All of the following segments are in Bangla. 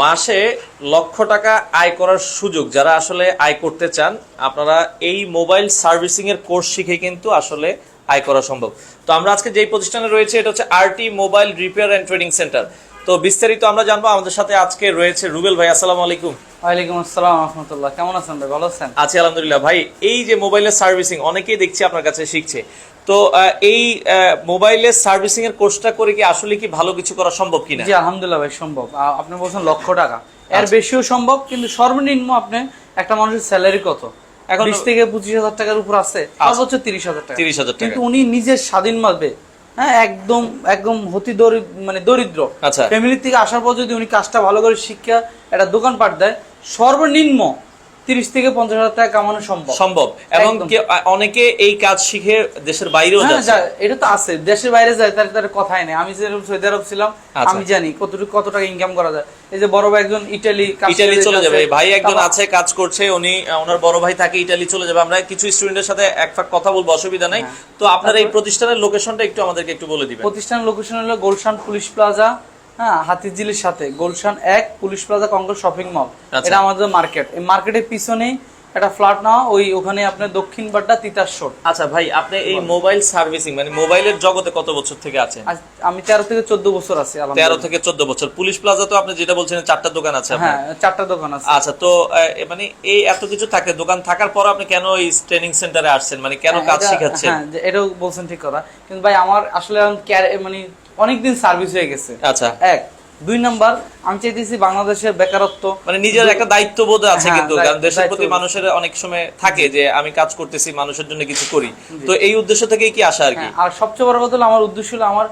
মাসে লক্ষ টাকা আয় করার সুযোগ যারা আসলে আয় করতে চান আপনারা এই মোবাইল সার্ভিসিং এর কোর্স শিখে কিন্তু আসলে আয় করা সম্ভব। তো আমরা আজকে যেই প্রতিষ্ঠানে রয়েছে এটা হচ্ছে R T mobile repair and training centre. তো বিস্তারিত আমরা জানব আমাদের সাথে আজকে রয়েছে রুবেল ভাই আসসালামু আলাইকুম। ওয়ালাইকুম আসসালাম রহমতুল্লাহ কেমন আছেন ভাই? ভালো আছেন? আছি আলহামদুলিল্লাহ। ভাই এই যে মোবাইলের সার্ভিসিং অনেকেই দেখছি আপনার কাছে শিখছে। তো এই মোবাইলের সার্ভিসিং এর কোর্সটা করে কি আসলে কি ভালো কিছু করা সম্ভব কিনা? জি আলহামদুলিল্লাহ ভাই সম্ভব। আপনি বলছেন লক্ষ টাকা। এর আচ্ছা। বেশিও সম্ভব কিন্তু সর্বনিম্ন আপনি একটা মানুষের স্যালারি কত? এখন- বিশ থেকে পঁচিশ হাজার টাকার উপর আছে সর্বোচ্চ তিরিশ হাজার টাকা। 30,000 টাকা। কিন্তু উনি নিজের স্বাধীন ভাবে হ্যাঁ একদম একদম হতি দরি- মানে দরিদ্র। আচ্ছা। ফ্যামিলি থেকে আসার পর যদি উনি কাজটা ভালো করে শিক্ষা একটা দোকানপাট দেয় সর্বনিম্ন তিরিশ থেকে পঞ্চাশ হাজার টাকা কামানো সম্ভব। সম্ভব। এবং অনেকে এই কাজ শিখে দেশের বাইরেও হ্যাঁ, যাচ্ছে। এটা তো আছে। দেশের বাইরে যায় তার তার কথাই নেই। আমি যেরকম সৌদি আরব ছিলাম আচ্ছা। আমি জানি কতটুকু কত টাকা ইনকাম করা যায়। এই যে বড় ভাই একজন ইটালি ইটালি চলে যাবে। ভাই একজন আছে কাজ করছে উনি ওনার বড় ভাই থাকে ইটালি চলে যাবে। আমরা কিছু স্টুডেন্টের সাথে এক ফাক কথা বলব অসুবিধা নাই। হ্যাঁ। তো আপনার এই প্রতিষ্ঠানের লোকেশনটা একটু আমাদেরকে একটু বলে দিবেন। প্রতিষ্ঠানের লোকেশন হলো গোলশান পুলিশ প্লাজা হ্যাঁ হাতিঝিলির সাথে। গোলশান এক police plaza Concord shopping mall. আচ্ছা। এটা আমাদের মার্কেট। এই মার্কেটের পিছনেই একটা ফ্ল্যাট নেওয়া ওই ওখানে আপনার দক্ষিণ বাড্ডা তিতাস শোর আচ্ছা ভাই আপনি এই মোবাইল সার্ভিসিং মানে মোবাইলের জগতে কত বছর থেকে আছেন আমি তেরো থেকে চোদ্দ বছর আছি তেরো থেকে চোদ্দ বছর। পুলিশ প্লাজা তো আপনি যেটা বলছেন চারটা দোকান আছে হ্যাঁ চারটা দোকান আছে। আচ্ছা তো মানে এই এত কিছু থাকে দোকান থাকার পর আপনি কেন এই ট্রেনিং সেন্টারে আসছেন? মানে কেন হ্যাঁ, কাজ শিখাচ্ছেন? হ্যাঁ এটাও বলছেন ঠিক কথা। কিন্তু ভাই আমার আসলে মানে অনেকদিন সার্ভিস হয়ে গেছে। আচ্ছা। এক। দুই নাম্বার আমি চাইতেছি বাংলাদেশের বেকারত্ব। মানে নিজের একটা দায়িত্ববোধ আছে হ্যাঁ, কিন্তু কারণ দেশের প্রতি মানুষের অনেক সময় থাকে যে আমি কাজ করতেছি মানুষের জন্য কিছু করি। তো এই উদ্দেশ্য থেকেই কি আসা আর কি? হ্যাঁ, আর সবচেয়ে বড় কথা আমার উদ্দেশ্য হলো আমার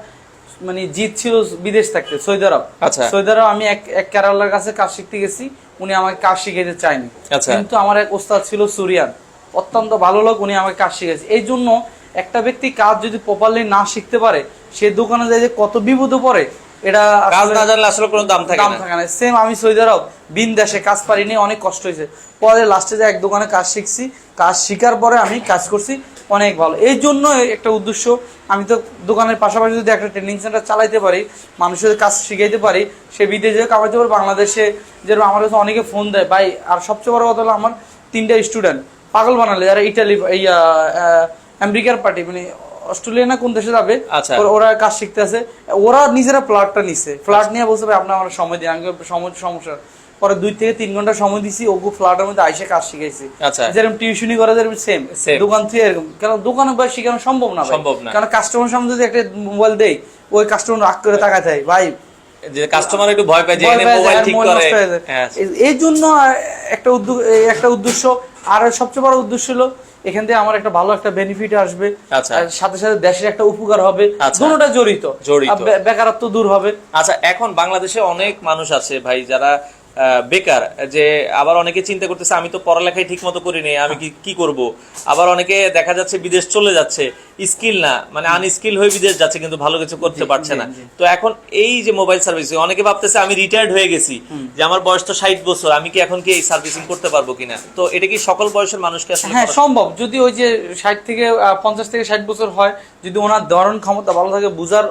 মানে জিত ছিল বিদেশ থাকতে সৌদি আরব। আচ্ছা। সৌদি আরব আমি এক এক কেরালার কাছে কাজ শিখতে গেছি উনি আমাকে কাজ শিখাইতে চায়নি। আচ্ছা। কিন্তু আমার এক ওস্তাদ ছিল সুরিয়ান অত্যন্ত ভালো লোক উনি আমাকে কাজ শিখেছে এই জন্য একটা ব্যক্তি কাজ যদি প্রপারলি না শিখতে পারে সে দোকানে যায় যে কত বিপদে পড়ে এটা কাজ না জানলে আসলে কোনো দাম থাকে দাম না। থাকে না। সেম আমি সৌদি আরব বিন দেশে কাজ পারিনি অনেক কষ্ট হয়েছে। পরে লাস্টে যে এক দোকানে কাজ শিখছি কাজ শিখার পরে আমি কাজ করছি অনেক ভালো। এই জন্য একটা উদ্দেশ্য আমি তো দোকানের পাশাপাশি যদি একটা ট্রেনিং সেন্টার চালাইতে পারি মানুষের কাজ শিখাইতে পারি সে বিদেশে কামাইতে পারে বাংলাদেশে যেরকম আমার কাছে অনেকে ফোন দেয় ভাই আর সবচেয়ে বড় কথা হলো আমার তিনটা স্টুডেন্ট পাগল বানালে যারা ইটালি আহ, আমেরিকার পার্টি মানে অস্ট্রেলিয়া না কোন দেশে যাবে আচ্ছা। ওরা- কাজ শিখতে আছে ওরা নিজেরা ফ্ল্যাটটা নিছে ফ্ল্যাট নিয়ে বলছে ভাই আপনার আমার সময় দিন আমি সময় সমস্যা পরে দুই থেকে তিন ঘণ্টা সময় দিছি ওগু ফ্ল্যাটের মধ্যে আইসে কাজ শিখাইছি আচ্ছা। যেরকম টিউশনি করা যেরকম সেম দোকান থেকে এরকম কারণ দোকানে ভাই শিখানো সম্ভব না। সম্ভব না। কারণ কাস্টমার সামনে যদি একটা মোবাইল দেই ওই কাস্টমার রাগ করে তাকায় থাকে ভাই যে কাস্টমার একটু ভয় পায় যে মোবাইল ঠিক করে হয়ে। হ্যাঁ এই জন্য একটা উদ্যোগ একটা উদ্দেশ্য আর সবচেয়ে বড় উদ্দেশ্য হলো এখান থেকে আমার একটা ভালো একটা বেনিফিট আসবে আচ্ছা। সাথে সাথে দেশের একটা উপকার হবে আচ্ছা। দুটোটা জড়িত জড়িত। বেকারত্ব দূর হবে আচ্ছা এখন বাংলাদেশে অনেক মানুষ আছে ভাই যারা বেকার যে আবার অনেকে চিন্তা করতেছে আমি তো পড়ালেখাই ঠিক মতো করিনি আমি কি কি করব? আবার অনেকে দেখা যাচ্ছে বিদেশ চলে যাচ্ছে স্কিল না মানে আনস্কিল হয়ে বিদেশ যাচ্ছে কিন্তু ভালো কিছু করতে পারছে না। তো এখন এই যে মোবাইল সার্ভিস অনেকে ভাবতেছে আমি রিটায়ার্ড হয়ে গেছি যে আমার বয়স তো ষাট বছর আমি কি এখন কি এই সার্ভিসিং করতে পারব কিনা? তো এটা কি সকল বয়সের মানুষকে আসলে হ্যাঁ সম্ভব। যদি ওই যে ষাট থেকে পঞ্চাশ থেকে ষাট বছর হয় যদি ওনার ধরন ক্ষমতা ভালো থাকে বুঝার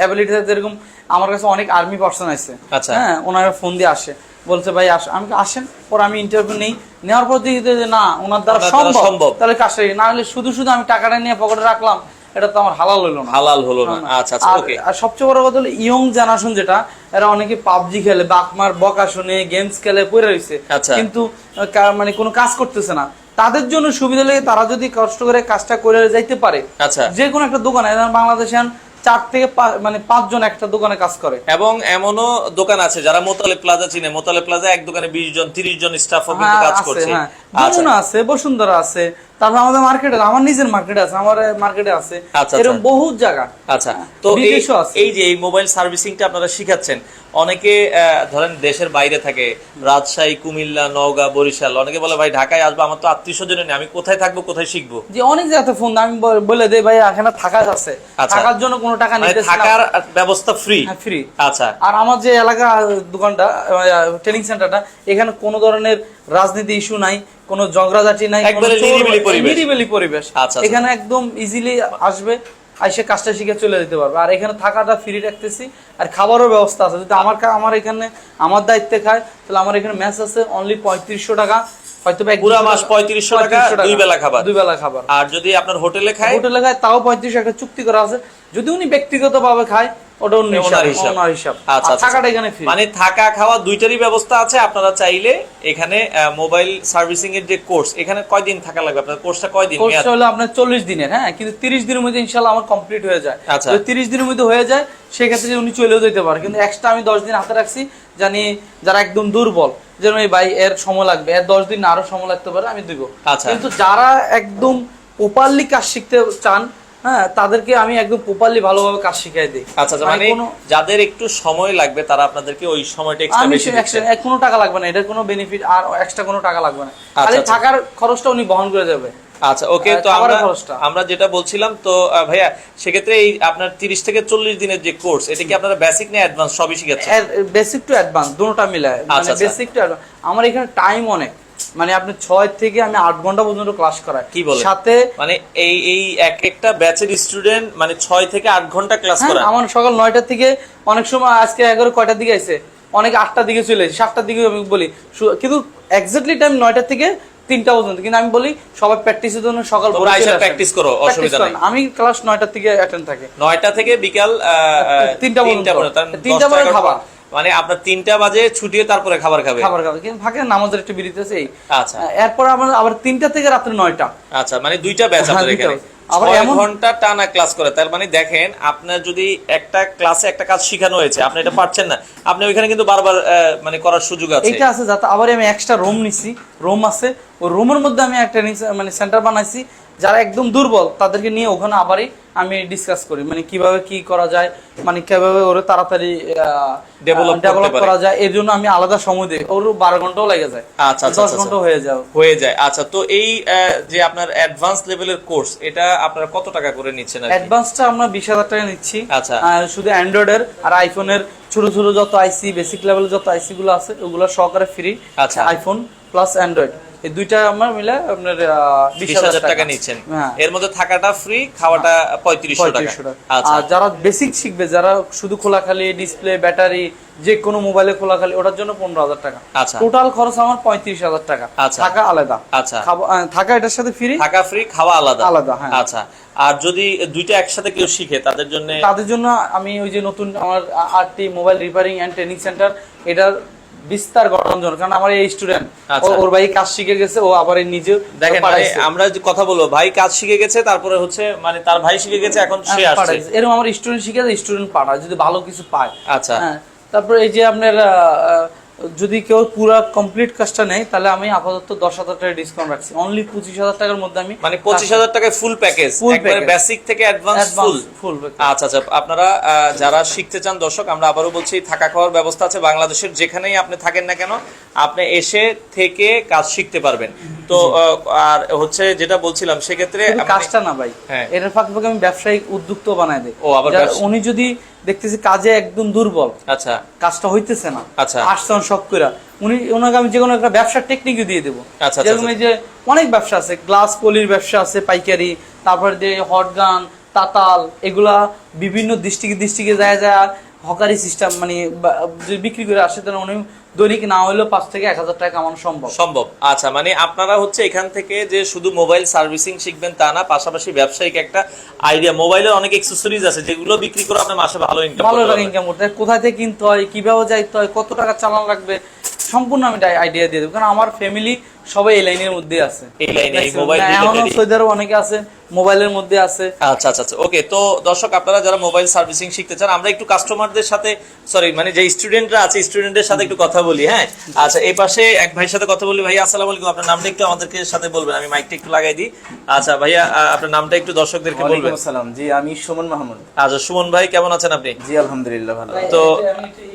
অ্যাবিলিটি যেরকম আমার কাছে অনেক আর্মি পার্সন আছে। আচ্ছা। হ্যাঁ ওনারা ফোন দিয়ে আসে। বলছে ভাই আস আমি আসেন পর আমি ইন্টারভিউ নেই। নেওয়ার পর দেখি যে না ওনার দ্বারা সম্ভব। সম্ভব। তাহলে কাজটা না হলে শুধু শুধু আমি টাকাটা নিয়ে পকেটে রাখলাম এটা তো আমার হালাল হইল না। হালাল হলো না। আচ্ছা আচ্ছা ওকে আর সবচেয়ে বড় কথা হলো ইয়ং জেনারেশন যেটা এরা অনেকে পাবজি খেলে বাকমার বকা শুনে গেমস খেলে পড়ে রয়েছে আচ্ছা। কিন্তু মানে কোনো কাজ করতেছে না। তাদের জন্য সুবিধা লেগে তারা যদি কষ্ট করে কাজটা করে যাইতে পারে। আচ্ছা। যে কোনো একটা দোকানে যেমন বাংলাদেশে এখন চার থেকে মানে পাঁচজন একটা দোকানে কাজ করে। এবং এমনও দোকান আছে যারা মোতালে প্লাজা চিনে। মোতালে প্লাজা এক দোকানে বিশ জন তিরিশ জন স্টাফ হ্যাঁ, কাজ করছে। হ্যাঁ। আচ্ছা। আছে বসুন্ধরা আছে তারপর আমাদের মার্কেটে আমার নিজের মার্কেটে আছে আমার মার্কেটে আছে। আচ্ছা, এরকম আচ্ছা। বহুত জায়গা। আচ্ছা তো এই যে এই মোবাইল সার্ভিসিংটা আপনারা শিখাচ্ছেন অনেকে ধরেন দেশের বাইরে থাকে রাজশাহী কুমিল্লা নওগাঁ বরিশাল অনেকে বলে ভাই ঢাকায় আসব আমার তো আত্মীয় স্বজন নেই আমি কোথায় থাকব কোথায় শিখব? যে অনেক জায়গাতে ফোন আমি বলে দেই ভাই এখানে থাকা আছে আচ্ছা। থাকার জন্য কোনো টাকা নেই থাকার ব্যবস্থা ফ্রি ফ্রি আচ্ছা। আর আমার যে এলাকা দোকানটা ট্রেনিং সেন্টারটা এখানে কোনো ধরনের রাজনীতি ইস্যু নাই কোনো ঝগড়াঝাটি নাই নিরিবিলি পরিবেশ। আচ্ছা, আচ্ছা। এখানে একদম ইজিলি আসবে আইসে কাজটা শিখে চলে যেতে পারবে। আর এখানে থাকাটা ফ্রি রাখতেছি আর খাবারও ব্যবস্থা আছে। যদি আমার আমার এখানে আমার দায়িত্বে খায় তাহলে আমার এখানে ম্যাচ আছে অনলি পঁয়ত্রিশশো টাকা হয়তো পুরা মাস 3500 টাকা, দুই বেলা খাবার। দুই বেলা খাবার। আর যদি আপনার হোটেলে খায়? হোটেলে খায় তাও পঁয়ত্রিশ একটা চুক্তি করা আছে। যদি উনি ব্যক্তিগত ভাবে খায় ওটা ওনার হিসাব আচ্ছা, আচ্ছা, থাকাটা এখানে ফ্রি মানে থাকা খাওয়া দুইটারই ব্যবস্থা আছে আপনারা চাইলে এখানে মোবাইল সার্ভিসিং এর যে কোর্স এখানে কয়দিন থাকা লাগবে? আপনার কোর্সটা কয়দিন মেয়াদ? হলো আপনার চল্লিশ দিনের হ্যাঁ? কিন্তু দিনের মধ্যে ইনশাল্লাহ আমার কমপ্লিট হয়ে যায়। আচ্ছা। যদি তিরিশ দিনের মধ্যে হয়ে যায় সেক্ষেত্রে উনি চলেও যেতে পারে। কিন্তু এক্সট্রা আমি দশ দিন হাতে রাখছি জানি যারা একদম দুর্বল যেন এই ভাই এর সময় লাগবে। এর দশ দিন আরও সময় লাগতে পারে আমি দিব। আচ্ছা। কিন্তু যারা একদম প্রপারলি কাজ শিখতে চান হ্যাঁ তাদেরকে আমি একদম প্রপারলি ভালোভাবে কাজ শিখাই দিই আচ্ছা আচ্ছা, মানে যাদের একটু সময় লাগবে তারা আপনাদেরকে ওই সময়টা এক্সট্রা বেশি দিচ্ছেন। কোনো টাকা লাগবে না এটার কোনো বেনিফিট আর এক্সট্রা কোনো টাকা লাগবে না আচ্ছা, খালি আচ্ছা। থাকার খরচটা উনি বহন করে যাবে আচ্ছা ওকে তো আমরা। আমরা যেটা বলছিলাম তো ভাইয়া সেক্ষেত্রে এই আপনার 30 থেকে 40 দিনের যে কোর্স এটা কি আপনারা বেসিক না অ্যাডভান্স সবই শিখাচ্ছেন বেসিক টু অ্যাডভান্স দুটোটা মিলায় মানে আচ্ছা। বেসিক টু আমার এখানে টাইম অনেক মানে আপনি ছয় থেকে আমি আট ঘণ্টা পর্যন্ত ক্লাস করাই কি বলেন? সাথে মানে এই এই এক একটা ব্যাচের স্টুডেন্ট মানে 6 থেকে 8 ঘণ্টা ক্লাস হ্যাঁ, করা আমার সকাল নয়টা থেকে অনেক সময় আজকে এগারো কয়টার দিকে আছে অনেকে আটটার দিকে চলে এসে সাতটার দিকে আমি বলি কিন্তু এক্স্যাক্টলি টাইম নয়টা থেকে তিনটা পর্যন্ত কিন্তু আমি বলি সবাই প্র্যাকটিসের জন্য সকাল ভোরে আইসা practice করো, অসুবিধা। নাই। আমি ক্লাস নয়টার থেকে অ্যাটেন্ড থাকে 9টা থেকে বিকাল তিনটা পর্যন্ত। পর্যন্ত। তিনটা 10টা, পরে 11টা খাবার। মানে আপনার তিনটা বাজে ছুটিয়ে তারপরে খাবার খাবে। খাবার খাবে। কিন্তু ফাঁকে নামাজের একটু বিরতি আছে এই। আচ্ছা। এরপর আমার আবার তিনটা থেকে রাত্রে নয়টা। আচ্ছা মানে দুইটা ব্যাচ হ্যাঁ, আপনাদের এখানে। আবার এমন- ঘণ্টা টানা ক্লাস করে। তার মানে দেখেন আপনার যদি একটা ক্লাসে একটা কাজ শেখানো হয়েছে আপনি এটা পারছেন না। আপনি ওইখানে কিন্তু বারবার মানে করার সুযোগ আছে। এইটা আছে যাতে আবার আমি এক্সট্রা রুম নিছি। রুম আছে। ওই রুমের মধ্যে আমি একটা মানে সেন্টার বানাইছি। যারা একদম দুর্বল তাদেরকে নিয়ে ওখানে আবারই আমি ডিসকাস করি মানে কীভাবে কি করা যায় মানে কীভাবে ওরা তাড়াতাড়ি ডেভেলপ করা যায় এর জন্য আমি আলাদা সময় দিই। ওর বারো ঘন্টাও লেগে যায়। আচ্ছা, আচ্ছা, দশ আচ্ছা, ঘণ্টা হয়ে যাও হয়ে যায়। আচ্ছা তো এই যে আপনার অ্যাডভান্স লেভেলের কোর্স এটা আপনারা কত টাকা করে নিচ্ছেন অ্যাডভান্সটা আমরা বিশ হাজার টাকা নিচ্ছি। আচ্ছা। শুধু অ্যান্ড্রয়েডের আর আইফোনের ছোট ছোট যত আইসি বেসিক লেভেল যত আইসি গুলো আছে ওগুলো সহকারে ফ্রি আচ্ছা। আইফোন প্লাস অ্যান্ড্রয়েড এই দুইটা আমার মিলে আপনার বিশ হাজার টাকা নিচ্ছেন। হ্যাঁ। এর মধ্যে থাকাটা ফ্রি খাওয়াটা পঁয়ত্রিশশো টাকা। পঁয়ত্রিশশো টাকা। আচ্ছা। আর যারা বেসিক শিখবে যারা শুধু খোলাখালি ডিসপ্লে ব্যাটারি যে কোনো মোবাইলে খোলাখালি ওটার জন্য পনেরো হাজার টাকা। আচ্ছা। টোটাল খরচ আমার পঁয়ত্রিশ হাজার টাকা। আচ্ছা। থাকা আলাদা। আচ্ছা। থাকা এটার সাথে ফ্রি থাকা ফ্রি খাওয়া আলাদা। আলাদা, হ্যাঁ। আচ্ছা। আর যদি দুইটা একসাথে কেউ শিখে তাদের জন্য তাদের জন্য আমি ওই যে নতুন আমার R T mobile repairing and training centre এটার বিস্তার গঠন জন্য কারণ আমার এই স্টুডেন্ট আচ্ছা। ওর ভাই কাজ শিখে গেছে ও আবার নিজে দেখেন ভাই আমরা যে কথা বলব ভাই কাজ শিখে গেছে তারপরে হচ্ছে মানে তার ভাই শিখে গেছে এখন সে আসছে। এরকম আমার স্টুডেন্ট শিখে স্টুডেন্ট পাঠায় যদি ভালো কিছু পায়। আচ্ছা। হ্যাঁ তারপরে এই যে আপনার যদি কেউ পুরো কমপ্লিট কাজটা নেয় তাহলে আমি আপাতত দশ হাজার টাকা ডিসকাউন্ট রাখছি। অনলি পঁচিশ হাজার টাকার মধ্যে আমি মানে পঁচিশ হাজার টাকায় ফুল প্যাকেজ একবারে বেসিক থেকে অ্যাডভান্স ফুল ফুল আচ্ছা আচ্ছা আপনারা যারা শিখতে চান দর্শক আমরা আবারও বলছি থাকা খাওয়ার ব্যবস্থা আছে বাংলাদেশের যেখানেই আপনি থাকেন না কেন আপনি এসে থেকে কাজ শিখতে পারবেন। তো আর হচ্ছে যেটা বলছিলাম সেক্ষেত্রে কাজটা না ভাই। হ্যাঁ। এটার ফাঁকে ফাঁকে আমি ব্যবসায়িক উদ্যোক্ত বানাই দেয় ও, আবার উনি যদি দেখতেছি কাজে একদম দুর্বল। আচ্ছা। কাজটা হইতেছে না। আচ্ছা। আসছেন সব করে উনি ওনাকে আমি যে কোনো একটা ব্যবসার টেকনিক দিয়ে দেবো। আচ্ছা, যেরকম এই যে অনেক ব্যবসা আছে গ্লাস পলির ব্যবসা আছে পাইকারি তারপর যে হট গান তাতাল এগুলা বিভিন্ন ডিস্ট্রিক্টে দৃষ্টিকে যায় যায় হকারি সিস্টেম মানে যদি বিক্রি করে আসে তাহলে উনি দৈনিক না হলেও পাঁচ থেকে এক হাজার টাকা কামানো সম্ভব। সম্ভব। আচ্ছা মানে আপনারা হচ্ছে এখান থেকে যে শুধু মোবাইল সার্ভিসিং শিখবেন তা না পাশাপাশি ব্যবসায়িক একটা আইডিয়া। মোবাইলের অনেক এক্সেসরিজ আছে যেগুলো বিক্রি করে আপনি মাসে ভালো ইনকাম ভালো টাকা ইনকাম করতে কোথায় থেকে কিনতে হয় কীভাবে যাইতে হয় কত টাকা চালান লাগবে সম্পূর্ণ আমি আইডিয়া দিয়ে দেবো। কারণ আমার ফ্যামিলি সবাই এই লাইনের মধ্যে আছে। এই লাইনে এই মোবাইল এখনও সৌদি অনেকে আছে মোবাইলের মধ্যে আছে। আচ্ছা আচ্ছা আচ্ছা ওকে তো দর্শক আপনারা যারা মোবাইল সার্ভিসিং শিখতে চান আমরা একটু কাস্টমারদের সাথে সরি মানে যে স্টুডেন্টরা আছে স্টুডেন্টদের সাথে একটু কথা বলি হ্যাঁ? আচ্ছা এই পাশে এক ভাইয়ের সাথে কথা বলি। ভাই আসসালামু আলাইকুম। আপনার নামটা একটু আমাদেরকে সাথে বলবেন। আমি মাইকটা একটু লাগাই দিই। আচ্ছা ভাইয়া আপনার নামটা একটু দর্শকদেরকে বলবেন। ওয়ালাইকুম আসসালাম। জি আমি সুমন মাহমুদ। আচ্ছা সুমন ভাই কেমন আছেন আপনি? জি আলহামদুলিল্লাহ ভালো। তো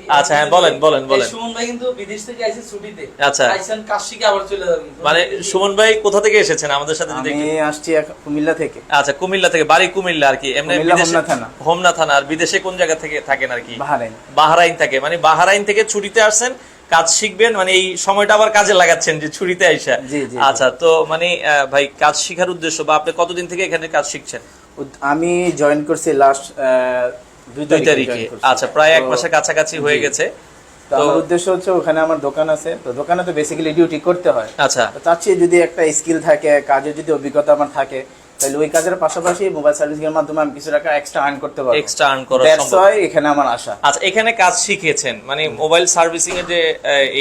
আচ্ছা হ্যাঁ বলেন বলেন বলেন। সুমন ভাই কিন্তু বিদেশ থেকে আইসে ছুটিতে। আচ্ছা। আইসেন কাজ শিখে আবার চলে যাবেন। মানে সুমন ভাই কোথা থেকে এসেছেন? আমাদের সাথে যদি আমি আসছি কুমিল্লা থেকে। আচ্ছা কুমিল্লা থেকে বাড়ি কুমিল্লা আর কি। এমনি বিদেশে- হোমনা থানা। হোমনা থানা। আর বিদেশে কোন জায়গা থেকে থাকেন আর কি? বাহারাইন। বাহারাইন থেকে। মানে বাহারাইন থেকে ছুটিতে আসছেন। কাজ শিখবেন মানে এই সময়টা আবার কাজে লাগাচ্ছেন যে ছুটিতে আইসা। আচ্ছা তো মানে ভাই কাজ শিখার উদ্দেশ্য বা আপনি কতদিন থেকে এখানে কাজ শিখছেন? আমি জয়েন করছি লাস্ট দুই দুই তারিখে। আচ্ছা প্রায় এক মাসের কাছাকাছি হয়ে গেছে। তো আমার উদ্দেশ্য হচ্ছে ওখানে আমার দোকান আছে। তো দোকানে তো বেসিক্যালি ডিউটি করতে হয়। আচ্ছা। চাচ্ছি যদি একটা স্কিল থাকে কাজের যদি অভিজ্ঞতা আমার থাকে তাহলে ওই কাজের পাশাপাশি মোবাইল সার্ভিস এর মাধ্যমে আমি কিছু টাকা এক্সট্রা আর্ন করতে পারব। এক্সট্রা আর্ন করা সম্ভব। এখানে আমার আশা। আচ্ছা এখানে কাজ শিখেছেন মানে মোবাইল সার্ভিসিং এর যে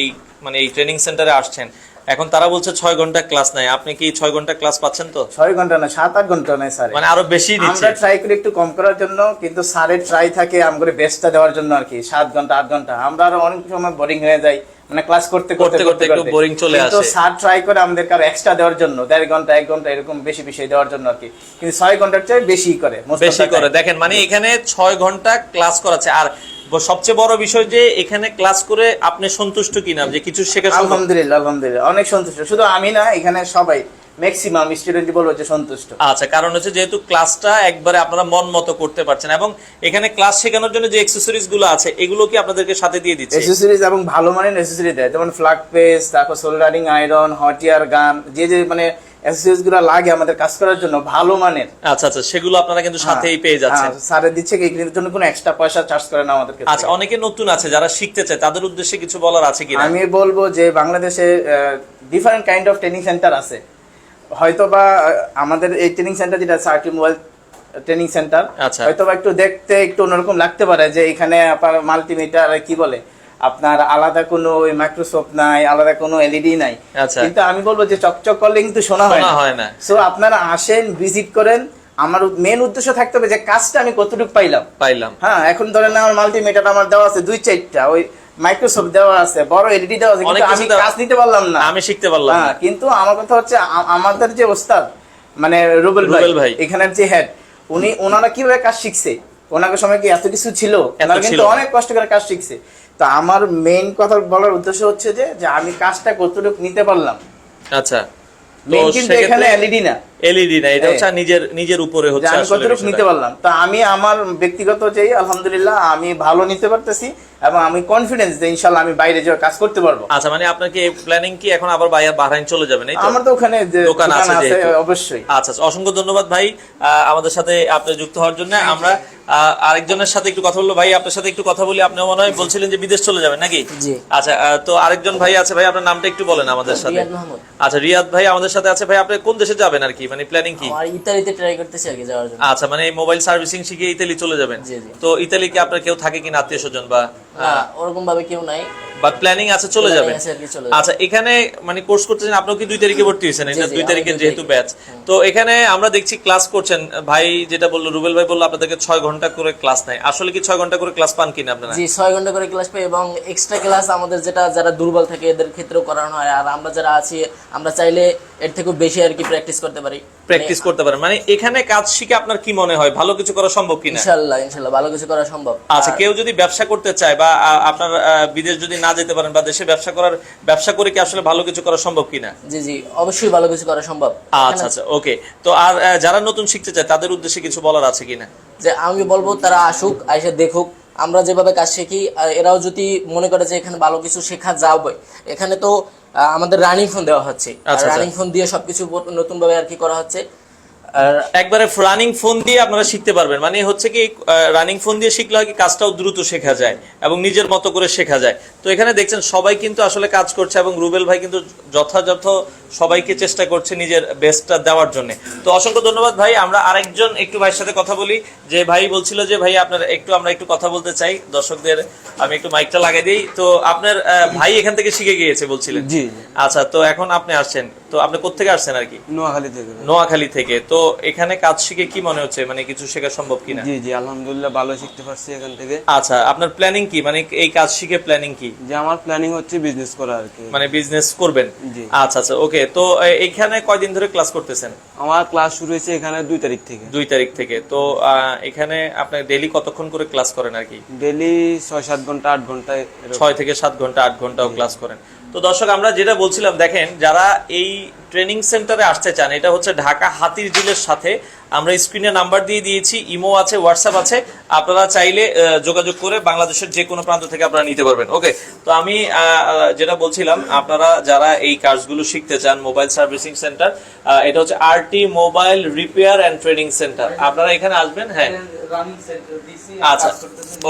এই মানে এই ট্রেনিং সেন্টারে আসছেন এখন তারা বলছে ছয় ঘণ্টা ক্লাস নাই। আপনি কি ছয় ঘণ্টা ক্লাস পাচ্ছেন তো? ছয় ঘণ্টা না সাত আট ঘণ্টা নয় স্যার। মানে আরও বেশি দিচ্ছে। আমরা ট্রাই করি একটু কম করার জন্য কিন্তু স্যারের ট্রাই থাকে আমগরে বেস্টটা দেওয়ার জন্য আর কি সাত ঘণ্টা আট ঘণ্টা। আমরা আরও অনেক সময় বোরিং হয়ে যাই মানে ক্লাস করতে করতে করতে একটু বোরিং চলে আসে। স্যার ট্রাই করে আমাদের কারও এক্সট্রা দেওয়ার জন্য দেড় ঘণ্টা এক ঘণ্টা এরকম বেশি বেশি দেওয়ার জন্য আর কি। কিন্তু ছয় ঘণ্টার চেয়ে বেশি করে বেশি করে। দেখেন মানে এখানে ছয় ঘণ্টা ক্লাস করাচ্ছে। আর সবচেয়ে বড় বিষয় যে এখানে ক্লাস করে আপনি সন্তুষ্ট কিনা যে কিছু শেখা আলহামদুলিল্লাহ আলহামদুলিল্লাহ। অনেক সন্তুষ্ট। শুধু আমি না এখানে সবাই ম্যাক্সিমাম স্টুডেন্ট বলব যে সন্তুষ্ট। আচ্ছা কারণ হচ্ছে যেহেতু ক্লাসটা একবারে আপনারা মন মতো করতে পারছেন এবং এখানে ক্লাস শেখানোর জন্য যে এক্সেসরিজগুলো আছে এগুলো কি আপনাদেরকে সাথে দিয়ে দিচ্ছে? এসেসরিজ এবং ভালো মানের এসেসরি দেয়। যেমন ফ্লাগ পেস তারপর soldering iron hot air gun যে যে মানে এসেসরিজগুলো লাগে আমাদের কাজ করার জন্য ভালো মানের। আচ্ছা আচ্ছা সেগুলো আপনারা কিন্তু সাথেই পেয়ে যাচ্ছেন। হ্যাঁ, স্যারের দিচ্ছে কি এগুলোর জন্য কোনো এক্সট্রা পয়সা চার্জ করে না আমাদের আচ্ছা অনেকে নতুন আছে যারা শিখতে চায় তাদের উদ্দেশ্যে কিছু বলার আছে কিনা? আমি বলব যে বাংলাদেশে different kind of training centre আছে। হয়তো বা আমাদের এই ট্রেনিং সেন্টার যেটা সার্টি মোবাইল ট্রেনিং সেন্টার। হয়তো বা একটু দেখতে একটু অন্যরকম লাগতে পারে যে এখানে আপনার মাল্টিমিটার কি বলে। আপনার আলাদা কোনো ওই মাইক্রোসফট নাই আলাদা কোনো এলইডি নাই। আচ্ছা। কিন্তু আমি বলব যে চকচক করলে কিন্তু শোনা হয় না। সো আপনারা আসেন ভিজিট করেন। আমার মেন উদ্দেশ্য থাকতে হবে যে কাজটা আমি কতটুকু পাইলাম। পাইলাম। হ্যাঁ এখন ধরেন আমার মাল্টিমিটার আমার দেওয়া আছে দুই চারটা ওই মাইক্রোসফট দেওয়া আছে বড় এলইডি দেওয়া আছে কিন্তু আমি কাজ নিতে পারলাম না। আমি শিখতে পারলাম না। হ্যাঁ কিন্তু আমার কথা হচ্ছে আমাদের যে ওস্তাদ মানে রুবেল ভাই। এখানের যে হেড উনি ওনারা কীভাবে কাজ শিখছে? ওনার সময় কি এত কিছু ছিল? কিন্তু অনেক কষ্ট করে কাজ শিখছে। তো আমার মেইন কথা বলার উদ্দেশ্য হচ্ছে যে আমি কাজটা কতটুকু নিতে পারলাম। আচ্ছা মেইন কিন্তু এখানে এলইডি না। এলইডি না এটা হচ্ছে নিজের নিজের উপরে হচ্ছে আমি কতটুকু নিতে পারলাম। তো আমি আমার ব্যক্তিগত যে আলহামদুলিল্লাহ আমি ভালো নিতে পারতেছি এবং আমি কনফিডেন্স যে আমি বাইরে যাওয়া কাজ করতে পারব। আচ্ছা মানে আপনার কি প্ল্যানিং কি এখন আবার বাইরে বাহরাইন চলে যাবেন এই তো? আমার তো ওখানে দোকান আছে অবশ্যই। আচ্ছা আচ্ছা, অসংখ্য ধন্যবাদ ভাই আমাদের সাথে আপনি যুক্ত হওয়ার জন্য। আমরা আরেকজনের সাথে একটু কথা বলল ভাই আপনার সাথে একটু কথা বলি আপনি মনে হয় বলছিলেন যে বিদেশ চলে যাবেন নাকি? আচ্ছা তো আরেকজন ভাই আছে ভাই আপনার নামটা একটু বলেন আমাদের সাথে। আচ্ছা রিয়াদ ভাই আমাদের সাথে আছে। ভাই আপনি কোন দেশে যাবেন আর কি? মানে প্ল্যানিং কি? আমার ইতালিতে ট্রাই করতেছি কি যাওয়ার জন্য। আচ্ছা মানে মোবাইল সার্ভিসিং শিখে ইতালি চলে যাবেন। তো ইতালি কি আপনার কেউ থাকে কিনা আত্মীয় স্বজন বা ওরকম ভাবে কেউ নাই। বা প্ল্যানিং আছে চলে যাবেন। আচ্ছা এখানে মানে কোর্স করতেছেন আপনিও কি দুই তারিখে ভর্তি হয়েছেন? এটা দুই তারিখে যেহেতু ব্যাচ তো এখানে আমরা দেখছি ক্লাস করছেন। ভাই যেটা বলল রুবেল ভাই বলল আপনাদেরকে ছয় ঘণ্টা করে ক্লাস নেয়। আসলে কি ছয় ঘণ্টা করে ক্লাস পান কিনা আপনারা? জি ছয় ঘণ্টা করে ক্লাস পাই এবং এক্সট্রা ক্লাস আমাদের যেটা যারা দুর্বল থাকে এদের ক্ষেত্রেও করানো হয়। আর আমরা যারা আছি আমরা চাইলে এর থেকেও বেশি আর কি প্র্যাকটিস করতে পারি। প্র্যাকটিস করতে পারেন। মানে এখানে কাজ শিখে আপনার কি মনে হয়? ভালো কিছু করা সম্ভব কিনা? ইনশাল্লাহ ইনশাল্লাহ ভালো কিছু করা সম্ভব। আচ্ছা কেউ যদি ব্যবসা করতে চায় বা আপনার বিদেশ যদি না যেতে পারেন বা দেশে ব্যবসা করার ব্যবসা করে কি আসলে ভালো কিছু করা সম্ভব কিনা? জি জি অবশ্যই ভালো কিছু করা সম্ভব। আচ্ছা আচ্ছা ওকে। তো আর যারা নতুন শিখতে চায় তাদের উদ্দেশ্যে কিছু বলার আছে কিনা? যে আমি বলব তারা আসুক এসে দেখুক। আমরা যেভাবে কাজ শিখি এরাও যদি মনে করে যে এখানে ভালো কিছু শেখা যাবে। এখানে তো আমাদের রানিং ফোন দেওয়া হচ্ছে। আচ্ছা, রানিং ফোন দিয়ে সবকিছু নতুন ভাবে আর কি করা হচ্ছে। একবারে রানিং ফোন দিয়ে আপনারা শিখতে পারবেন। মানে হচ্ছে কি রানিং ফোন দিয়ে শিখলে হয় কি কাজটাও দ্রুত শেখা যায় এবং নিজের মতো করে শেখা যায়। তো এখানে দেখছেন সবাই কিন্তু আসলে কাজ করছে এবং রুবেল ভাই কিন্তু যথাযথ সবাইকে চেষ্টা করছে নিজের বেস্টটা দেওয়ার জন্য। তো অসংখ্য ধন্যবাদ ভাই। আমরা আরেকজন একটু ভাইয়ের সাথে কথা বলি। যে ভাই বলছিল যে ভাই আপনার একটু আমরা একটু কথা বলতে চাই। দর্শকদের আমি একটু মাইকটা লাগাই দিই। তো আপনার ভাই এখান থেকে শিখে গিয়েছে বলছিলেন। জি। আচ্ছা তো এখন আপনি আসছেন। তো আপনি কোথেকে আসছেন আর কি? নোয়াখালী থেকে। নোয়াখালী থেকে। তো এখানে কাজ শিখে কি মনে হচ্ছে? মানে কিছু শেখা সম্ভব কিনা? জি জি আলহামদুলিল্লাহ ভালো শিখতে পারছি এখান থেকে। আচ্ছা আপনার প্ল্যানিং কি? মানে এই কাজ শিখে প্ল্যানিং কি? যে আমার প্ল্যানিং হচ্ছে বিজনেস করা আর কি। মানে বিজনেস করবেন? জি। আচ্ছা আচ্ছা ওকে তো এ- এইখানে কয়দিন ধরে ক্লাস করতেছেন? আমার ক্লাস শুরু হয়েছে এখানে দুই তারিখ থেকে। দুই তারিখ থেকে। তো এখানে আপনার ডেলি কতক্ষণ করে ক্লাস করেন আর কি? ডেলি ছয় সাত ঘণ্টা আট ঘণ্টা। ছয় থেকে সাত ঘণ্টা আট ঘন্টাও ক্লাস করেন। তো দর্শক আমরা যেটা বলছিলাম দেখেন যারা এই ট্রেনিং সেন্টারে আসতে চান এটা হচ্ছে ঢাকা হাতির ঝিলের সাথে আমরা স্ক্রিনে নাম্বার দিয়ে দিয়েছি ইমো আছে হোয়াটসঅ্যাপ আছে। আপনারা চাইলে যোগাযোগ করে বাংলাদেশের যে কোনো প্রান্ত থেকে আপনারা নিতে পারবেন। ওকে তো আমি যেটা বলছিলাম আপনারা যারা এই কাজগুলো শিখতে চান মোবাইল সার্ভিসিং সেন্টার এটা হচ্ছে R T mobile repair and training centre. আপনারা এখানে আসবেন? হ্যাঁ। আচ্ছা।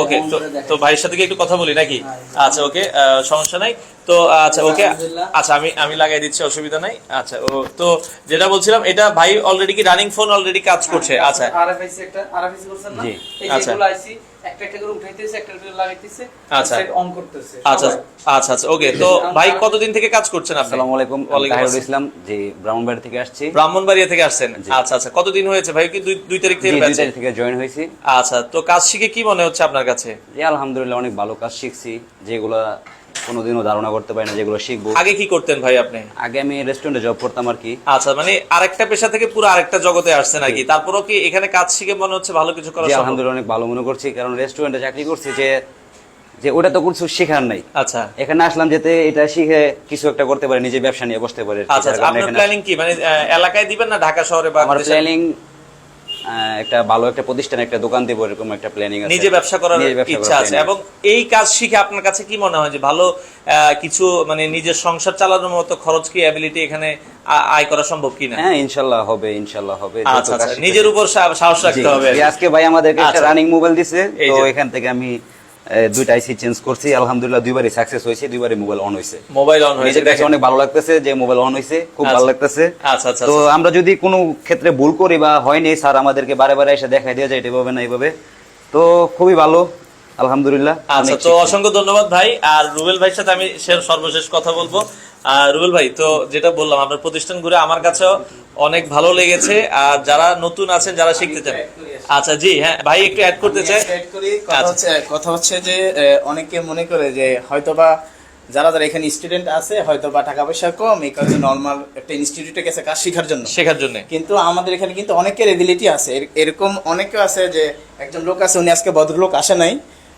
ওকে তো করে তো ভাইয়ের সাথে একটু কথা বলি নাকি? আচ্ছা ওকে সমস্যা নাই। তো আচ্ছা ওকে আচ্ছা আমি আমি লাগাই দিচ্ছি অসুবিধা নাই। আচ্ছা ও তো যেটা বলছিলাম এটা ভাই অলরেডি কি রানিং ফোন অলরেডি কাজ করছে আচ্ছা। আরএফআইসি একটা আরএফআইসি করছেন না? এই আচ্ছা। যেগুলো আইসি একটা একটা করে উঠাইতেছে একটা একটা করে লাগাইতেছে আচ্ছা। অন করতেছে আচ্ছা আচ্ছা আচ্ছা ওকে তো ভাই কতদিন থেকে কাজ করছেন আপনি? আসসালামু আলাইকুম তাহিরুল। ইসলাম যে ব্রাহ্মণবাড়ি থেকে আসছি। ব্রাহ্মণবাড়িয়া থেকে আসছেন? আচ্ছা আচ্ছা কতদিন হয়েছে ভাই? কি দুই দুই তারিখ থেকে দুই তারিখ থেকে জয়েন হয়েছি। আচ্ছা তো কাজ শিখে কি মনে হচ্ছে আপনার কাছে? যে আলহামদুলিল্লাহ অনেক ভালো কাজ শিখছি যেগুলো কোনোদিনও ধারণা করতে পারি না যেগুলো শিখব। আগে কি করতেন ভাই আপনি? আগে আমি রেস্টুরেন্টে জব করতাম আর কি। আচ্ছা মানে আরেকটা পেশা থেকে পুরো আরেকটা জগতে আসছেন আর কি। তারপরও কি এখানে কাজ শিখে মনে হচ্ছে ভালো কিছু করা সম্ভব? আলহামদুলিল্লাহ অনেক ভালো মনে করছি। কারণ রেস্টুরেন্টে চাকরি করছি যে যে ওটা তো কিছু শেখার নাই। আচ্ছা। এখানে আসলাম যেতে এটা শিখে কিছু একটা করতে পারি নিজে ব্যবসা নিয়ে বসতে পারি। আচ্ছা আচ্ছা, আপনার প্ল্যানিং কি? মানে এলাকায় দিবেন না ঢাকা শহরে বা আমার প্ল্যানিং একটা ভালো একটা প্রতিষ্ঠানে একটা দোকান দেবো এরকম একটা প্ল্যানিং আছে। নিজে ব্যবসা করার ইচ্ছা আছে। এবং এই কাজ শিখে আপনার কাছে কি মনে হয় যে ভালো কিছু মানে নিজের সংসার চালানোর মতো খরচ কি অ্যাবিলিটি এখানে আয় করা সম্ভব কিনা? হ্যাঁ ইনশাল্লাহ হবে ইনশাল্লাহ হবে। আচ্ছা আচ্ছা। নিজের উপর সাহস রাখতে হবে আজকে ভাই আমাদেরকে একটা আচ্ছা। রানিং মোবাইল দিছে তো এখান থেকে আমি দুইটা আইসি চেঞ্জ করছি। আলহামদুলিল্লাহ দুইবারই সাকসেস হয়েছে দুইবারই মোবাইল অন হয়েছে। মোবাইল অন হয়েছে কাছে অনেক ভালো লাগতেছে যে মোবাইল অন হয়েছে খুব আচ্ছা। ভালো লাগতেছে। আচ্ছা, আচ্ছা, তো আচ্ছা। আমরা যদি কোনো ক্ষেত্রে ভুল করি বা হয়নি স্যার আমাদেরকে বারে বারে এসে দেখাই দিয়ে যায় এটা এভাবে না এইভাবে তো খুবই ভালো আলহামদুলিল্লাহ। আচ্ছা তো অসংখ্য ধন্যবাদ ভাই। আর রুবেল ভাইয়ের সাথে আমি সর্বশেষ কথা বলব। রুবেল ভাই তো যেটা বললাম আপনার প্রতিষ্ঠান ঘুরে আমার কাছেও অনেক ভালো লেগেছে। আর যারা নতুন আছেন যারা শিখতে চান আচ্ছা জি হ্যাঁ ভাই একটু অ্যাড করতে চাই। কথা আচ্ছা। হচ্ছে কথা হচ্ছে যে অনেকে মনে করে যে হয়তোবা যারা যারা এখানে স্টুডেন্ট আছে হয়তো বা টাকা পয়সা কম এই কারণে নর্মাল একটা ইনস্টিটিউটে গেছে কাজ শেখার জন্য। শেখার জন্য। কিন্তু আমাদের এখানে কিন্তু অনেকের এবিলিটি আছে। এরকম অনেকে আছে যে একজন লোক আছে উনি আজকে ভদ্রলোক আসে নাই।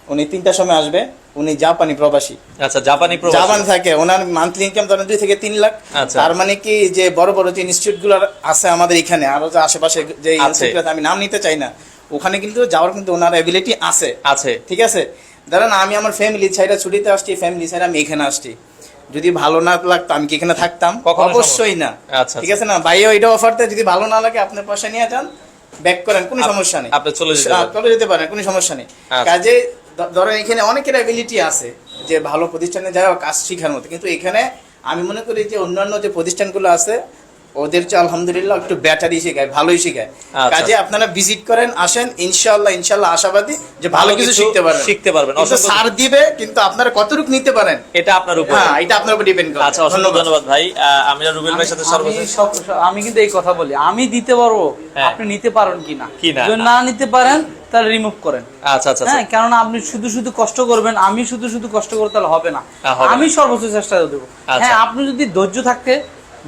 উনি তিনটার সময় আসবে উনি জাপানি প্রবাসী। আচ্ছা জাপানি প্রবাসী। জাপান থাকে ওনার মান্থলি ইনকাম ধরেন দুই থেকে তিন লাখ। আচ্ছা। তার মানে কি যে বড় বড় যে ইনস্টিটিউটগুলো আছে আমাদের এখানে আরও যে আশেপাশে যে ইনস্টিটিউট আমি নাম নিতে চাই না ওখানে কিন্তু যাওয়ার কিন্তু ওনার এবিলিটি আছে। আছে। ঠিক আছে? ধরেন আমি আমার ফ্যামিলি ছাইরা ছুটিতে আসছি ফ্যামিলি ছাইরা আমি এখানে আসছি। যদি ভালো না লাগতো আমি কি এখানে থাকতাম? অবশ্যই না। আচ্ছা, ঠিক আছে না? ভাইও এটা অফার দেয় যদি ভালো না লাগে আপনার পয়সা নিয়ে যান ব্যাক করেন কোনো সমস্যা নেই। আপনি চলে যেতে পারেন। চলে যেতে পারেন কোনো সমস্যা নেই। আচ্ছা। কাজে ধ- ধরেন এখানে অনেকের অ্যাবিলিটি আছে যে ভালো প্রতিষ্ঠানে যাওয়া কাজ শেখার মতো। কিন্তু এখানে আমি মনে করি যে অন্যান্য যে প্রতিষ্ঠানগুলো আছে ওদের চেয়ে আলহামদুলিল্লাহ একটু ব্যাটারি শেখায় ভালোই শেখায়। আচ্ছা। কাজে আপনারা ভিজিট করেন আসেন ইনশাআল্লাহ ইনশাআল্লাহ আশাবাদী যে ভালো কিছু শিখতে পারবেন। শিখতে পারবেন। সার দিবে কিন্তু আপনারা কতটুকু নিতে পারেন? এটা আপনার উপর। হ্যাঁ এটা আপনার উপর ডিপেন্ড করে। আচ্ছা অসংখ্য ধন্যবাদ। ভাই। আমি রুবেল ভাইয়ের সাথে সর্বশেষ আমি কিন্তু এই কথা বলি। আমি দিতে পারব। হ্যাঁ। আপনি নিতে পারেন কিনা? কিনা। যদি না নিতে পারেন তাহলে রিমুভ করেন। আচ্ছা আচ্ছা হ্যাঁ কেননা আপনি শুধু শুধু কষ্ট করবেন আমি শুধু শুধু কষ্ট করতে তাহলে হবে না। হ্যাঁ। আমি সর্বোচ্চ চেষ্টা দেবো। আচ্ছা। হ্যাঁ আপনি যদি ধৈর্য থাকতে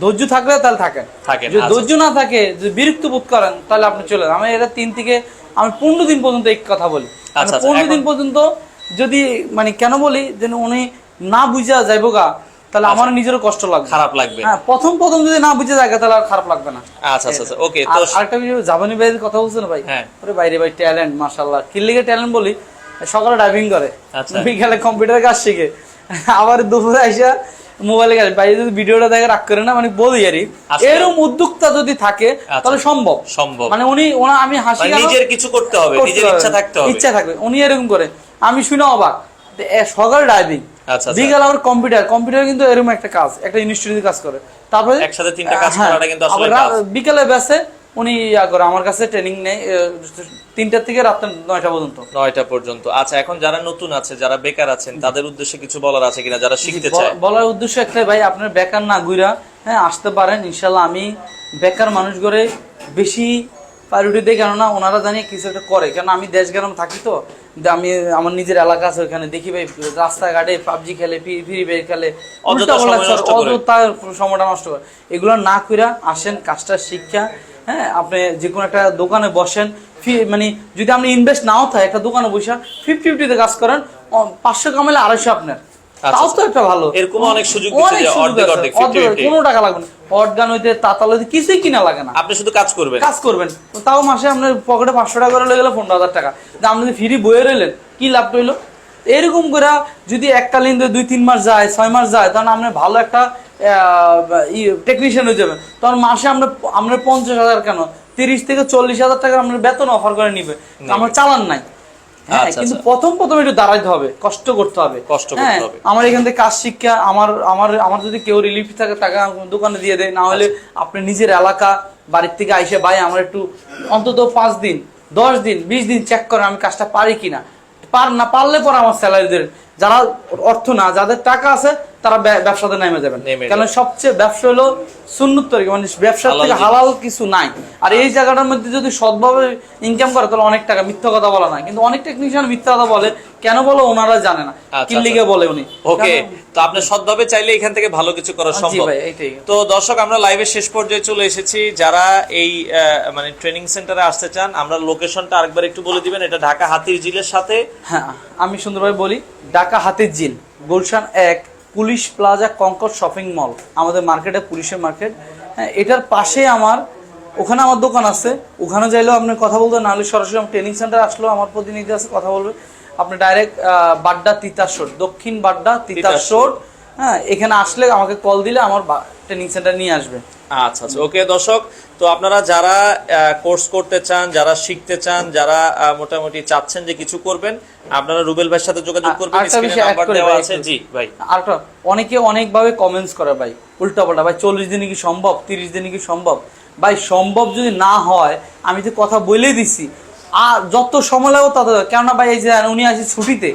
ধৈর্য থাকলে তাহলে থাকেন। যদি আচ্ছা। ধৈর্য না থাকে যদি বিরক্ত বোধ করেন তাহলে আপনি চলে যান। আমি এটা তিন থেকে আমি পনেরো দিন পর্যন্ত এই কথা বলি। আচ্ছা, আচ্ছা, পনেরো দিন পর্যন্ত যদি মানে কেন বলি যেন উনি না বুঝা যাইবো গা তাহলে আমার নিজেরও কষ্ট লাগবে। আচ্ছা। খারাপ লাগবে। হ্যাঁ প্রথম প্রথম যদি না বুঝে যায় তাহলে আর খারাপ লাগবে না। আচ্ছা আচ্ছা ওকে তো আরেকটা বিষয় জাপানি ভাইয়ের কথা বলছেন ভাই? হ্যাঁ। ওরে বাইরে ভাই ট্যালেন্ট মাশাআল্লাহ। কিল্লিগে ট্যালেন্ট বলি? সকালে ড্রাইভিং করে। আচ্ছা। বিকালে কম্পিউটার কাজ শিখে। আবার দুপুরে আইসা মোবাইলে কাজ। বাইরে যদি ভিডিওটা দেখে রাগ করে না মানে বলি আরই এরকম উদ্যোক্তা যদি থাকে আচ্ছা। তাহলে সম্ভব। সম্ভব। মানে উনি ওনা আমি হাসি মানে নিজের কিছু করতে হবে নিজের ইচ্ছা থাকতে হবে। ইচ্ছা থাকবে। উনি এরকম করে। আমি শুনে অবাক। সকাল ড্রাইভিং আচ্ছা, আচ্ছা। আবার কম্পিউটার কম্পিউটার কিন্তু এরকম একটা কাজ একটা ইনস্টিটিউটে কাজ করে। তারপরে একসাথে তিনটা কাজ হ্যাঁ, করাটা কিন্তু আসলে। বিকালে বেসে উনি ইয়া করে আমার কাছে ট্রেনিং নেই তিনটা থেকে রাত নয়টা পর্যন্ত। নয়টা পর্যন্ত। আচ্ছা এখন যারা নতুন আছে যারা বেকার আছেন তাদের উদ্দেশ্যে কিছু বলার আছে কিনা যারা শিখতে চায়? বলার উদ্দেশ্য একটাই ভাই আপনার বেকার না গুইরা হ্যাঁ আসতে পারেন ইনশাল্লাহ আমি বেকার মানুষ করে বেশি প্রায়োরিটি দিই কেননা ওনারা জানি কিছু একটা করে কেন আমি দেশ গ্রাম থাকি তো আমি আমার নিজের এলাকা আছে ওখানে দেখি ভাই রাস্তাঘাটে পাবজি খেলে ফ্রি ফায়ার খেলে অযথা সময়টা নষ্ট করে। এগুলো না কইরা আসেন কাজটা শিক্ষা হ্যাঁ আপনি যে কোনো একটা দোকানে বসেন ফি- মানে যদি আপনি ইনভেস্ট নাও থাকে একটা দোকানে বসে ফিফটি ফিফটিতে কাজ করেন পাঁচশো কামাইলে আড়াইশো আপনার। তাও তো একটা ভালো। এরকম অনেক সুযোগ দিচ্ছে অনেক যে সুযোগ অর্ধেক অর্ধেক, অর্ধেক, 50-50 কোনো টাকা লাগবে না। অর্গান হইতে তাতাল হইতে কিছুই কিনা লাগে না। আপনি শুধু কাজ করবেন। কাজ করবেন। তাও মাসে আপনার পকেটে পাঁচশো টাকা করে গেলো পনেরো হাজার টাকা। আপনি যদি ফ্রি বইয়ে রইলেন কি লাভ রইল এরকম করে যদি এককালীন দুই তিন মাস যায় ছয় মাস যায় তখন আপনি ভালো একটা টেকনিশিয়ান হয়ে যাবেন। তখন মাসে আমরা আমরা পঞ্চাশ হাজার কেন? তিরিশ থেকে চল্লিশ হাজার টাকা আপনার বেতন অফার করে নিবে। আমার চালান নাই। হ্যাঁ আচ্ছা, কিন্তু আচ্ছা। প্রথম প্রথম একটু দাঁড়াইতে হবে কষ্ট করতে হবে কষ্ট করতে হ্যাঁ, হবে। আমার এখান থেকে কাজ শিক্ষা আমার আমার আমার যদি কেউ রিলিফ থাকে টাকা দোকানে দিয়ে দেয় না হলে আচ্ছা। আপনি নিজের এলাকা বাড়ির থেকে আইসে ভাই আমার একটু অন্তত পাঁচ দিন দশ দিন বিশ দিন চেক করেন আমি কাজটা পারি কিনা পার না পারলে পর আমার স্যালারি দেন যারা অর্থ না যাদের টাকা আছে তারা ব্যবসাতে নেমে যাবেন। কারণ সবচেয়ে ব্যবসা হলো সুন্নত তরিকা মানে ব্যবসার থেকে হালাল কিছু নাই। আর এই জায়গাটার মধ্যে যদি সৎভাবে ইনকাম করে তাহলে অনেক টাকা মিথ্যা কথা বলা না কিন্তু অনেক টেকনিশিয়ান মিথ্যা কথা বলে কেন বলো ওনারা জানে না। আচ্ছা, কি লিগে বলে উনি। ওকে তো আপনি সৎভাবে চাইলে এখান থেকে ভালো কিছু করা সম্ভব। তো দর্শক আমরা লাইভের শেষ পর্যায়ে চলে এসেছি। যারা এই মানে ট্রেনিং সেন্টারে আসতে চান আমরা লোকেশনটা আরেকবার একটু বলে দিবেন। এটা ঢাকা হাতির জিলের সাথে। হ্যাঁ আমি সুন্দরভাবে বলি ঢাকা হাতের জিল গুলশান এক police plaza Concord shopping mall আমাদের মার্কেটে পুলিশের মার্কেট হ্যাঁ এটার পাশে আমার ওখানে আমার দোকান আছে। ওখানে যাইলেও আপনি কথা বলতে নাহলে সরাসরি আমার ট্রেনিং সেন্টার আসলেও আমার প্রতিনিধি আছে কথা বলবে। আপনি ডাইরেক্ট বাড্ডা তিতাসোর দক্ষিণ বাড্ডা তিতাসোর। হ্যাঁ এখানে আসলে আমাকে কল দিলে আমার ট্রেনিং সেন্টার নিয়ে আসবে। আচ্ছা আচ্ছা। ওকে দর্শক তো আপনারা যারা কোর্স করতে চান যারা শিখতে চান যারা মোটামুটি চাচ্ছেন যে কিছু করবেন আপনারা রুবেল ভাইয়ের সাথে যোগাযোগ করবেন। স্ক্রিনে নাম্বার দেওয়া আছে। জি ভাই। আর অনেকে অনেকভাবে কমেন্টস করে ভাই উল্টা পাল্টা ভাই চল্লিশ দিনে কি সম্ভব? তিরিশ দিনে কি সম্ভব? ভাই সম্ভব যদি না হয় আমি তো কথা বলেই দিছি আর যত সময় লাগবে তত কেননা ভাই এই যে উনি আছে ছুটিতে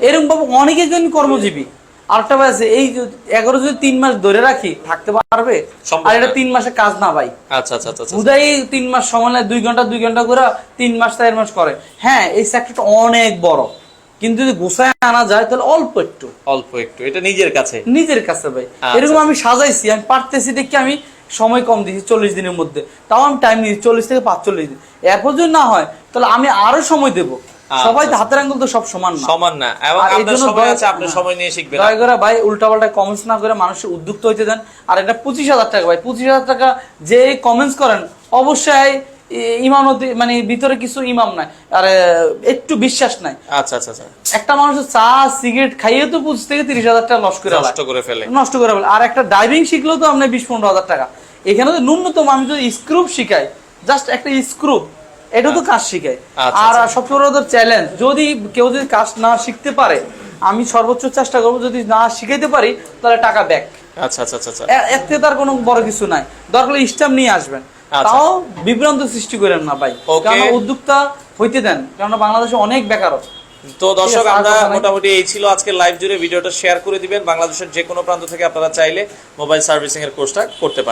এরকম ভাবে জন্য কর্মজীবী। আরেকটা ভাই আছে এই এগারো যদি তিন মাস ধরে রাখি থাকতে পারবে? আর এটা তিন মাসে কাজ না ভাই। আচ্ছা আচ্ছা আচ্ছা আচ্ছা। তিন মাস সময় দুই ঘণ্টা দুই ঘণ্টা করে তিন মাস চার মাস করে। হ্যাঁ এই সেক্টরটা অনেক বড়। কিন্তু যদি গোসায় আনা যায় তাহলে অল্প একটু। অল্প একটু। এটা নিজের কাছে? নিজের কাছে ভাই। আচ্ছা। এরকম আমি সাজাইছি আমি পারতেছি দেখি আমি সময় কম দিয়েছি চল্লিশ দিনের মধ্যে। তাও আমি টাইম নিয়েছি চল্লিশ থেকে পাঁচচল্লিশ দিন। এরপর যদি না হয় তাহলে আমি আরও সময় দেবো। সবাই হাতের আঙ্গুল তো সব সমান না। সমান না এবং আপনার সময় আছে আপনি। সময় নিয়ে শিখবেন দয়া করে ভাই উল্টা পাল্টা কমেন্টস না করে মানুষের উদ্যুক্ত হইতে দেন। আর এটা পঁচিশ হাজার টাকা ভাই পঁচিশ হাজার টাকা যে কমেন্টস করেন অবশ্যই ই- মানে ভিতরে কিছু ইমাম নাই আর একটু বিশ্বাস নাই। আচ্ছা আচ্ছা আচ্ছা। একটা মানুষ চা সিগারেট খাইয়ে তো পঁচিশ থেকে তিরিশ হাজার টাকা লস করে নষ্ট করে ফেলে। নষ্ট করে ফেলে। আর একটা ডাইভিং শিখলেও তো আপনার বিশ পনেরো হাজার টাকা। এখানে তো ন্যূনতম আমি যদি স্ক্রুপ শিখাই জাস্ট একটা স্ক্রুপ এটা তো কাজ শিখাই আচ্ছা, আর আচ্ছা। সবচেয়ে বড় চ্যালেঞ্জ যদি কেউ যদি কাজ না শিখতে পারে আমি সর্বোচ্চ চেষ্টা করব যদি না শিখাইতে পারি তাহলে টাকা ব্যাক। আচ্ছা আচ্ছা আচ্ছা তার কোনো বড় কিছু নাই। দরকার হলে স্টাম্প নিয়ে আসবেন। তাও বিভ্রান্ত সৃষ্টি করেন না ভাই. কারণ উদ্যোক্তা হইতে দেন কেননা বাংলাদেশে অনেক বেকারত্ব তো দর্শক আমরা মোটামুটি এই ছিল আজকে লাইভ জুড়ে। ভিডিওটা শেয়ার করে দিবেন। বাংলাদেশের যে কোনো প্রান্ত থেকে আপনারা চাইলে মোবাইল সার্ভিসিং এর কোর্সটা করতে পারেন।